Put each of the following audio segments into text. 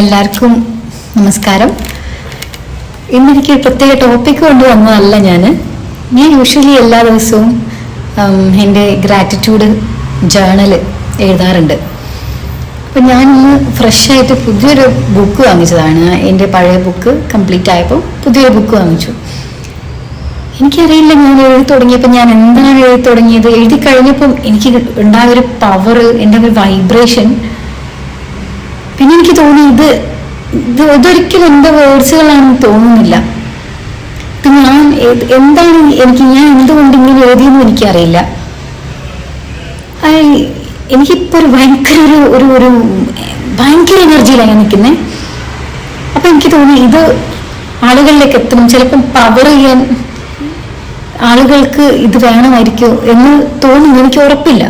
എല്ലാവർക്കും നമസ്കാരം. ഇന്നെനിക്ക് പ്രത്യേക ടോപ്പിക് കൊണ്ടുവന്നതല്ല ഞാൻ ഞാൻ യൂഷ്വലി എല്ലാ ദിവസവും എന്റെ ഗ്രാറ്റിറ്റ്യൂഡ് ജേണൽ എഴുതാറുണ്ട്. അപ്പം ഞാനിന്ന് ഫ്രഷായിട്ട് പുതിയൊരു ബുക്ക് വാങ്ങിച്ചതാണ്. എന്റെ പഴയ ബുക്ക് കംപ്ലീറ്റ് ആയപ്പോൾ പുതിയൊരു ബുക്ക് വാങ്ങിച്ചു. എനിക്കറിയില്ല ഞാൻ എഴുതി തുടങ്ങിയപ്പോൾ ഞാൻ എന്താണ് എഴുതി തുടങ്ങിയത്? എഴുതി കഴിഞ്ഞപ്പം എനിക്ക് ഉണ്ടായ ഒരു പവർ എന്റെ ഒരു വൈബ്രേഷൻ പിന്നെ എനിക്ക് തോന്നി ഇത് ഇത് ഇതൊരിക്കലും എന്റെ വേർഡ്സുകളാണെന്ന് തോന്നുന്നില്ല. പിന്നെ ഞാൻ എന്താണ് എനിക്ക് ഞാൻ എന്തുകൊണ്ട് ഇങ്ങനെ എഴുതിയെന്ന് എനിക്കറിയില്ല. എനിക്കിപ്പോ ഒരു ഭയങ്കര ഒരു ഒരു ഒരു ഭയങ്കര എനർജിയിലാണ് ഞാൻ നിൽക്കുന്നത് അപ്പൊ എനിക്ക് തോന്നി ഇത് ആളുകളിലേക്ക് എത്തണം. ചിലപ്പം പവർ ചെയ്യാൻ ആളുകൾക്ക് ഇത് വേണമായിരിക്കും എന്ന് തോന്നുന്നു. എനിക്ക് ഉറപ്പില്ല.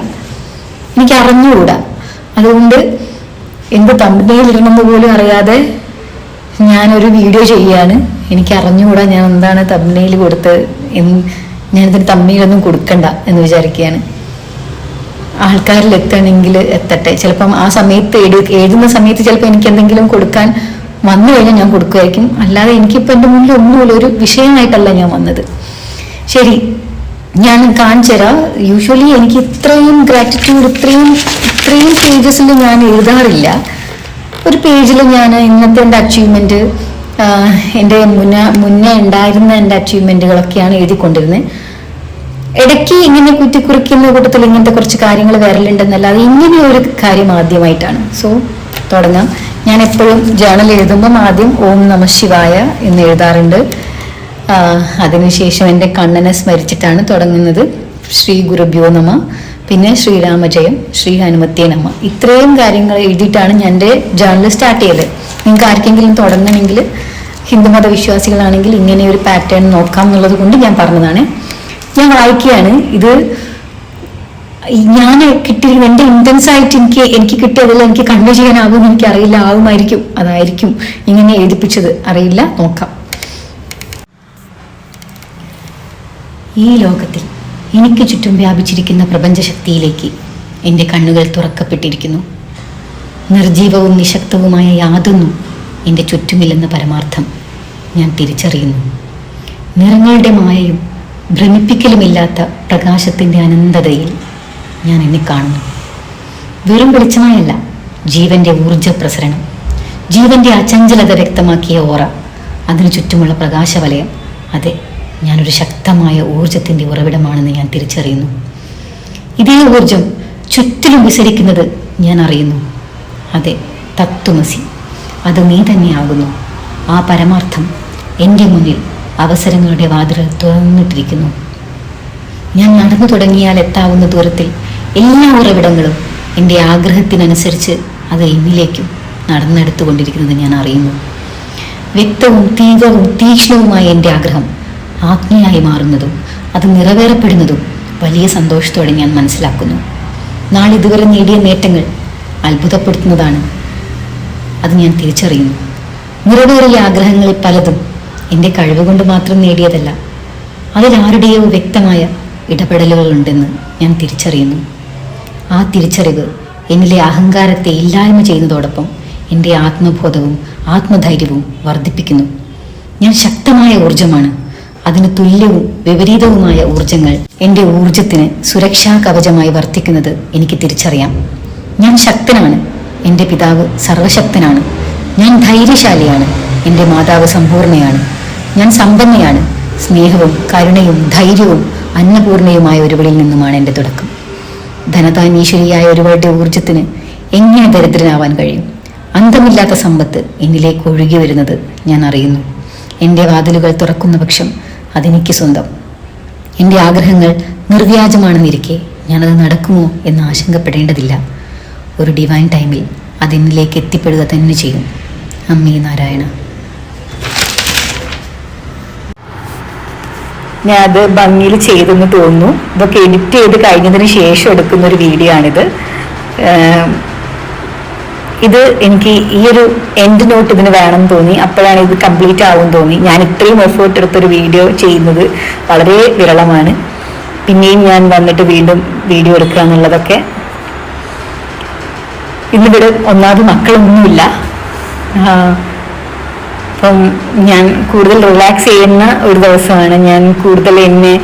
എനിക്ക് അറിഞ്ഞുകൂടാ. അതുകൊണ്ട് എന്ത് തമ്പനയിൽ ഇടണമെന്ന് പോലും അറിയാതെ ഞാനൊരു വീഡിയോ ചെയ്യാണ്. എനിക്ക് അറിഞ്ഞുകൂടാ ഞാൻ എന്താണ് തമ്പനയിൽ കൊടുത്ത് ഞാനിതിന് തമ്മിയിലൊന്നും കൊടുക്കണ്ട എന്ന് വിചാരിക്കുകയാണ് ആൾക്കാരിൽ എത്തണമെങ്കിൽ എത്തട്ടെ. ചിലപ്പം ആ സമയത്ത് എഴു എഴുതുന്ന സമയത്ത് ചിലപ്പോൾ എനിക്ക് എന്തെങ്കിലും കൊടുക്കാൻ വന്നു കഴിഞ്ഞാൽ ഞാൻ കൊടുക്കുമായിരിക്കും. അല്ലാതെ എനിക്കിപ്പോൾ എന്റെ മുന്നിൽ ഒന്നുമില്ല. ഒരു വിഷയമായിട്ടല്ല ഞാൻ വന്നത്. ശരി ഞാൻ കാണിച്ചു തരാം യൂഷ്വലി എനിക്ക് ഇത്രയും ഗ്രാറ്റിറ്റ്യൂഡ് ഇത്രയും ഇത്രയും പേജസിൽ ഞാൻ എഴുതാറില്ല. ഒരു പേജിൽ ഞാൻ ഇന്നത്തെ എന്റെ അച്ചീവ്മെന്റ് എന്റെ മുന്നേ മുന്നേ ഉണ്ടായിരുന്ന എന്റെ അച്ചീവ്മെന്റുകളൊക്കെയാണ് എഴുതിക്കൊണ്ടിരുന്നത് ഇടയ്ക്ക് ഇങ്ങനെ കുത്തിക്കുറിക്കുന്ന കൂട്ടത്തിൽ ഇങ്ങനത്തെ കുറച്ച് കാര്യങ്ങൾ വരലുണ്ടെന്നല്ലാതെ ഇങ്ങനെ ഒരു കാര്യം ആദ്യമായിട്ടാണ്. സോ തുടങ്ങാം. ഞാൻ എപ്പോഴും ജേണൽ എഴുതുമ്പം ആദ്യം ഓം നമ ശിവായ എന്ന് എഴുതാറുണ്ട്. അതിനുശേഷം എന്റെ കണ്ണനെ സ്മരിച്ചിട്ടാണ് തുടങ്ങുന്നത്. ശ്രീ ഗുരുഭ്യോ നമ. പിന്നെ ശ്രീരാമജയം ശ്രീ ഹനുമത്തേ നമ. ഇത്രയും കാര്യങ്ങൾ എഴുതിയിട്ടാണ് ഞാൻ എന്റെ ജേണൽ സ്റ്റാർട്ട് ചെയ്തത്. നിങ്ങൾക്ക് ആർക്കെങ്കിലും തുടങ്ങണമെങ്കിൽ ഹിന്ദുമത വിശ്വാസികളാണെങ്കിൽ ഇങ്ങനെ ഒരു പാറ്റേൺ നോക്കാം എന്നുള്ളത് കൊണ്ട് ഞാൻ പറഞ്ഞതാണ്. ഞാൻ വായിക്കുകയാണ്. ഇത് ഞാൻ കിട്ടിയ എന്റെ ഇന്റൻസ് ആയിട്ട് എനിക്ക് എനിക്ക് കിട്ടിയതിൽ എനിക്ക് കൺവേ ചെയ്യാനാകും എനിക്ക് അറിയില്ല ആവുമായിരിക്കും അതായിരിക്കും ഇങ്ങനെ എഴുതിപ്പിച്ചത്. അറിയില്ല നോക്കാം. ഈ ലോകത്തിൽ എനിക്ക് ചുറ്റും വ്യാപിച്ചിരിക്കുന്ന പ്രപഞ്ചശക്തിയിലേക്ക് എന്റെ കണ്ണുകൾ തുറക്കപ്പെട്ടിരിക്കുന്നു. നിർജീവവും നിശക്തവുമായ യാതൊന്നും എന്റെ ചുറ്റുമില്ലെന്ന പരമാർത്ഥം ഞാൻ തിരിച്ചറിയുന്നു. നിറങ്ങളുടെ മായയും ഭ്രമിപ്പിക്കലുമില്ലാത്ത പ്രകാശത്തിന്റെ അനന്തതയിൽ ഞാൻ എന്നെ കാണുന്നു. വെറും വെളിച്ചമായല്ല ജീവന്റെ ഊർജ പ്രസരണം ജീവന്റെ അചഞ്ചലത വ്യക്തമാക്കിയ ഓറ അതിനു ചുറ്റുമുള്ള പ്രകാശവലയം അതെ ഞാനൊരു ശക്തമായ ഊർജത്തിന്റെ ഉറവിടമാണെന്ന് ഞാൻ തിരിച്ചറിയുന്നു. ഇതേ ഊർജം ചുറ്റിലും വിസരിക്കുന്നത് ഞാൻ അറിയുന്നു. അതെ തത്വമസി. അത് നീ തന്നെയാകുന്നു. ആ പരമാർത്ഥം എന്റെ മുന്നിൽ അവസരങ്ങളുടെ വാതിൽ തുറന്നിട്ടിരിക്കുന്നു. ഞാൻ നടന്നു തുടങ്ങിയാൽ എത്താവുന്ന ദൂരത്തിൽ എല്ലാ ഉറവിടങ്ങളും എന്റെ ആഗ്രഹത്തിനനുസരിച്ച് അത് എന്നിലേക്കും നടന്നെടുത്തുകൊണ്ടിരിക്കുന്നത് ഞാൻ അറിയുന്നു. വ്യക്തവും തീവ്രവും തീക്ഷ്ണവുമായ എന്റെ ആഗ്രഹം ആജ്ഞയായി മാറുന്നതും അത് നിറവേറപ്പെടുന്നതും വലിയ സന്തോഷത്തോടെ ഞാൻ മനസ്സിലാക്കുന്നു. നാളിതുവരെ നേടിയ നേട്ടങ്ങൾ അത്ഭുതപ്പെടുത്തുന്നതാണ്. അത് ഞാൻ തിരിച്ചറിയുന്നു. നിറവേറിയ ആഗ്രഹങ്ങളിൽ പലതും എന്റെ കഴിവുകൊണ്ട് മാത്രം നേടിയതല്ല അതിലാരുടെയോ വ്യക്തമായ ഇടപെടലുകളുണ്ടെന്ന് ഞാൻ തിരിച്ചറിയുന്നു. ആ തിരിച്ചറിവ് എന്നിലെ അഹങ്കാരത്തെ ഇല്ലായ്മ ചെയ്യുന്നതോടൊപ്പം എന്റെ ആത്മബോധവും ആത്മധൈര്യവും വർദ്ധിപ്പിക്കുന്നു. ഞാൻ ശക്തമായ ഊർജമാണ് അതിന് തുല്യവും വിപരീതവുമായ ഊർജങ്ങൾ എന്റെ ഊർജത്തിന് സുരക്ഷാ കവചമായി വർത്തിക്കുന്നത് എനിക്ക് തിരിച്ചറിയാം. ഞാൻ ശക്തനാണ്. എന്റെ പിതാവ് സർവശക്തനാണ്. ഞാൻ ധൈര്യശാലിയാണ്. എന്റെ മാതാവ് സമ്പൂർണയാണ്. ഞാൻ സമ്പന്നയാണ്. സ്നേഹവും കരുണയും ധൈര്യവും അന്നപൂർണയുമായ ഒരുവളിൽ നിന്നുമാണ് എന്റെ തുടക്കം. ധനതാനീശ്വരിയായ ഒരുവളുടെ ഊർജത്തിന് എങ്ങനെ ദരിദ്രനാവാൻ കഴിയും? അന്തമില്ലാത്ത സമ്പത്ത് എന്നിലേക്ക് ഒഴുകി വരുന്നത് ഞാൻ അറിയുന്നു. എന്റെ വാതിലുകൾ തുറക്കുന്ന പക്ഷം അതെനിക്ക് സ്വന്തം. എന്റെ ആഗ്രഹങ്ങൾ നിർവ്യാജമാണെന്നിരിക്കെ ഞാനത് നടക്കുമോ എന്ന് ആശങ്കപ്പെടേണ്ടതില്ല. ഒരു ഡിവൈൻ ടൈമിൽ അതെന്നിലേക്ക് എത്തിപ്പെടുക തന്നെ ചെയ്യും. അമ്മി നാരായണ. ഞാൻ അത് ഭംഗിയിൽ ചെയ്തെന്ന് തോന്നുന്നു. ഇതൊക്കെ എഡിറ്റ് ചെയ്ത് കഴിഞ്ഞതിന് ശേഷം എടുക്കുന്ന ഒരു വീഡിയോ ആണിത് ഇത് എനിക്ക് ഈ ഒരു എൻഡ് നോട്ട് ഇതിന് വേണം തോന്നി. അപ്പോഴാണ് ഇത് കംപ്ലീറ്റ് ആവും തോന്നി. ഞാൻ ഇത്രയും എഫേർട്ട് എടുത്തൊരു വീഡിയോ ചെയ്യുന്നത് വളരെ വിരളമാണ്. പിന്നെയും ഞാൻ വന്നിട്ട് വീണ്ടും വീഡിയോ എടുക്കുക എന്നുള്ളതൊക്കെ. ഇന്നിവിടെ ഒന്നാമത് മക്കളൊന്നുമില്ല. അപ്പം ഞാൻ കൂടുതൽ റിലാക്സ് ചെയ്യുന്ന ഒരു ദിവസമാണ്. ഞാൻ കൂടുതൽ എന്നെ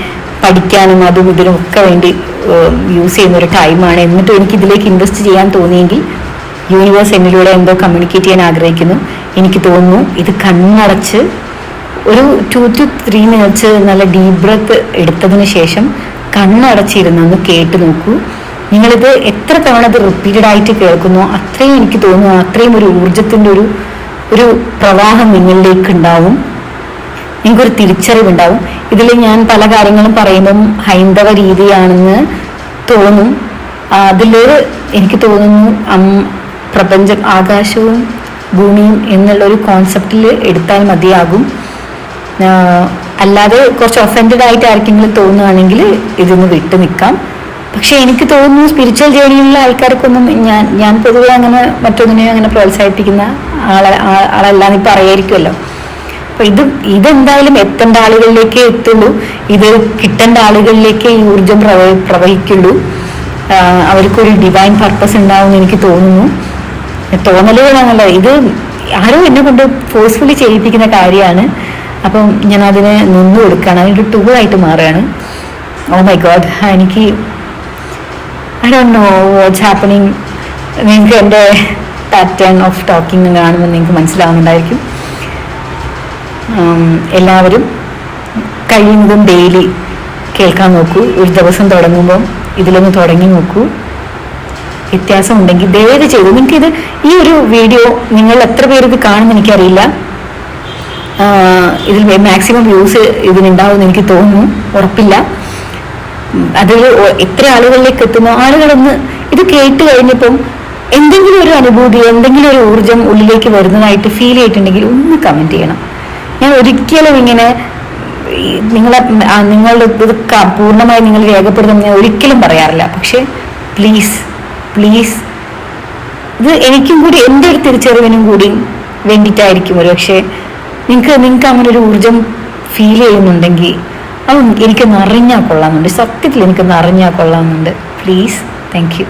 പഠിക്കാനും അതും ഇതിനും ഒക്കെ വേണ്ടി യൂസ് ചെയ്യുന്ന ഒരു ടൈമാണ് എന്നിട്ടും എനിക്ക് ഇതിലേക്ക് ഇൻവെസ്റ്റ് ചെയ്യാൻ തോന്നിയെങ്കിൽ യൂണിവേഴ്സ് എന്നിലൂടെ എന്തോ കമ്മ്യൂണിക്കേറ്റ് ചെയ്യാൻ ആഗ്രഹിക്കുന്നു. എനിക്ക് തോന്നുന്നു ഇത് കണ്ണടച്ച് ഒരു ടു ടു ത്രീ മിനിറ്റ്സ് നല്ല ഡീപ് ബ്രത്ത് എടുത്തതിന് ശേഷം കണ്ണടച്ചിരുന്നൊന്ന് കേട്ട് നോക്കൂ. നിങ്ങളിത് എത്ര തവണ ഇത് റിപ്പീറ്റഡ് ആയിട്ട് കേൾക്കുന്നു? അത്രയും എനിക്ക് തോന്നുന്നു അത്രയും ഒരു ഊർജത്തിന്റെ ഒരു ഒരു പ്രവാഹം നിങ്ങളിലേക്ക് ഉണ്ടാവും. നിങ്ങൾക്കൊരു തിരിച്ചറിവുണ്ടാവും. ഇതിൽ ഞാൻ പല കാര്യങ്ങളും പറയുമ്പം ഹൈന്ദവ രീതിയാണെന്ന് തോന്നും. അതിൽ എനിക്ക് തോന്നുന്നു പ്രപഞ്ചം ആകാശവും ഭൂമിയും എന്നുള്ള ഒരു കോൺസെപ്റ്റിൽ എടുത്താൽ മതിയാകും. അല്ലാതെ കുറച്ച് ഒഫൻഡഡ് ആയിട്ട് ആർക്കെങ്കിലും തോന്നുകയാണെങ്കിൽ ഇതൊന്ന് വിട്ടു നിൽക്കാം. പക്ഷെ എനിക്ക് തോന്നുന്നു സ്പിരിച്വൽ ജേണിയിലുള്ള ആൾക്കാർക്കൊന്നും ഞാൻ ഞാൻ പൊതുവെ അങ്ങനെ മറ്റൊന്നിനെയും അങ്ങനെ പ്രോത്സാഹിപ്പിക്കുന്ന ആളെ ആളല്ലാന്ന് ഇപ്പം അറിയായിരിക്കുമല്ലോ. അപ്പൊ ഇത് ഇതെന്തായാലും എത്തേണ്ട ആളുകളിലേക്കേ എത്തുള്ളൂ. ഇത് കിട്ടേണ്ട ആളുകളിലേക്കേ ഈ ഊർജം പ്രവ പ്രവഹിക്കുള്ളൂ. അവർക്കൊരു ഡിവൈൻ പർപ്പസ് ഉണ്ടാവും എനിക്ക് തോന്നുന്നു. തോന്നലുകളാണല്ലോ. ഇത് ആരോ എന്നെ കൊണ്ട് ഫോഴ്സ്ഫുള്ളി ചെയ്യിപ്പിക്കുന്ന കാര്യമാണ്. അപ്പം ഞാൻ അതിനെ നിന്ന് കൊടുക്കുകയാണ്. അതിനൊരു ടൂളായിട്ട് മാറുകയാണ്. ഓ മൈ ഗോഡ് എനിക്ക് I Dr know what's happening നിങ്ങൾക്ക് എന്റെ പാറ്റേൺ ഓഫ് ടോക്കിംഗ് കാണുമ്പോൾ നിങ്ങൾക്ക് മനസ്സിലാവുന്നുണ്ടായിരിക്കും. എല്ലാവരും കഴിയുന്നതും ഡെയിലി കേൾക്കാൻ നോക്കൂ. ഒരു ദിവസം തുടങ്ങുമ്പം ഇതിലൊന്ന് തുടങ്ങി നോക്കൂ. വ്യത്യാസം ഉണ്ടെങ്കിൽ ദയവ് ചെയ്ത് നിങ്ങൾക്ക് ഇത് ഈ ഒരു വീഡിയോ നിങ്ങൾ എത്ര പേര് ഇത് കാണുമെന്ന് എനിക്കറിയില്ല. ഇതിൽ മാക്സിമം വ്യൂസ് ഇതിനുണ്ടാവുമെന്ന് എനിക്ക് തോന്നുന്നു. ഉറപ്പില്ല. അതിൽ എത്ര ആളുകളിലേക്ക് എത്തുന്നു? ആളുകളൊന്ന് ഇത് കേട്ട് കഴിഞ്ഞപ്പം എന്തെങ്കിലും ഒരു അനുഭൂതി എന്തെങ്കിലും ഒരു ഊർജം ഉള്ളിലേക്ക് വരുന്നതായിട്ട് ഫീൽ ചെയ്തിട്ടുണ്ടെങ്കിൽ ഒന്ന് കമന്റ് ചെയ്യണം. ഞാൻ ഒരിക്കലും ഇങ്ങനെ നിങ്ങളെ നിങ്ങളുടെ ഇത് പൂർണമായി നിങ്ങൾ രേഖപ്പെടുത്തുന്ന ഞാൻ ഒരിക്കലും പറയാറില്ല. പക്ഷേ പ്ലീസ് പ്ലീസ്. ഇത് എനിക്കും കൂടി എന്റെ ഒരു തിരിച്ചറിവിനും കൂടി വേണ്ടിയിട്ടായിരിക്കും ഒരു പക്ഷേ നിങ്ങൾക്ക് നിങ്ങൾക്ക് അങ്ങനെ ഒരു ഊർജം ഫീൽ ചെയ്യുന്നുണ്ടെങ്കിൽ അത് എനിക്ക് നിറഞ്ഞാൽ കൊള്ളാമെന്നുണ്ട്. സത്യത്തിൽ എനിക്ക് നിറഞ്ഞാൽ കൊള്ളാമെന്നുണ്ട്. Please thank you